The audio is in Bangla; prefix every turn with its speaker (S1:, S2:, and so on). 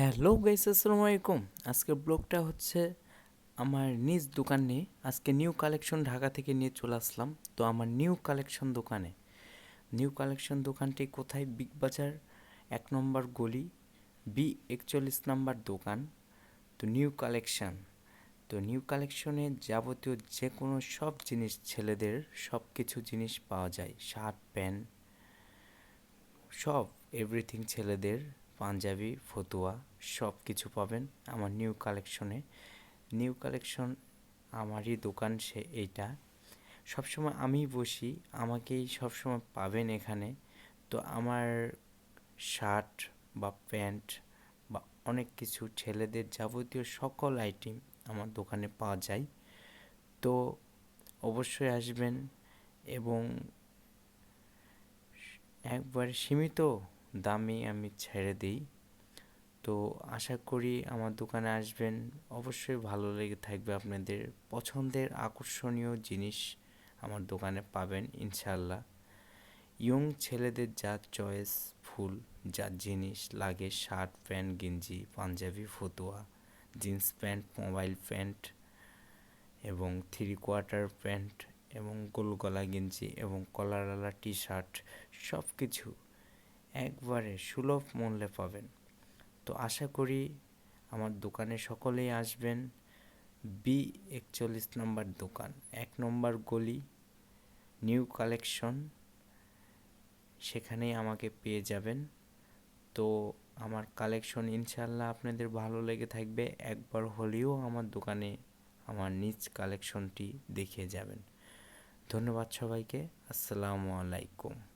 S1: হ্যালো গাইস, আসসালামু আলাইকুম। আজকের ব্লগটা হচ্ছে আমার নিজ দোকান। নিয়ে আজকে নিউ কালেকশন ঢাকা থেকে নিয়ে চলে আসলাম। তো আমার নিউ কালেকশন দোকানে। নিউ কালেকশন দোকানটি কোথায়? বিগ বাজার এক নম্বর গলি। বি একচল্লিশ নাম্বার দোকান। তো নিউ কালেকশন তো নিউ কালেকশনে যাবতীয় যে কোনো সব জিনিস, ছেলেদের সব কিছু জিনিস পাওয়া যায়। শার্ট, প্যান্ট, সব এভরিথিং ছেলেদের। পাঞ্জাবি, ফতুয়া সব কিছু পাবেন আমার নিউ কালেকশনে নিউ কালেকশন আমারই দোকান সে এইটা। সবসময় আমি বসি, আমাকেই সবসময় পাবেন এখানে। তো আমার শার্ট বা প্যান্ট বা অনেক কিছু ছেলেদের যাবতীয় সকল আইটেম আমার দোকানে পাওয়া যায়। তো অবশ্যই আসবেন এবং একবার সীমিত দামে আমি ছেড়ে দিই। তো আশা করি আমার দোকানে আসবেন। অবশ্যই ভালো লেগে থাকবে আপনাদের পছন্দের আকর্ষণীয় জিনিস আমার দোকানে পাবেন ইনশাল্লাহ ইয়ং ছেলেদের যা চয়েস ফুল, যা জিনিস লাগে, শার্ট, প্যান্ট, গেঞ্জি, পাঞ্জাবি, ফতুয়া, জিন্স প্যান্ট, মোবাইল প্যান্ট এবং থ্রি কোয়ার্টার প্যান্ট এবং গোল গলা গেঞ্জি এবং কলারওয়ালা টি শার্ট সব কিছু একবারে সুলভ মূল্যে পাবেন। তো আশা করি আমার দোকানে সকলেই আসবেন। বি একচল্লিশ নম্বর দোকান, এক নম্বর গলি নিউ কালেকশন সেখানেই আমাকে পেয়ে যাবেন। তো আমার কালেকশন ইনশাল্লাহ আপনাদের ভালো লেগে থাকবে, একবার হলেও আমার দোকানে আমার নিজ কালেকশনটি দেখিয়ে যাবেন। ধন্যবাদ সবাইকে, আসসালামু আলাইকুম।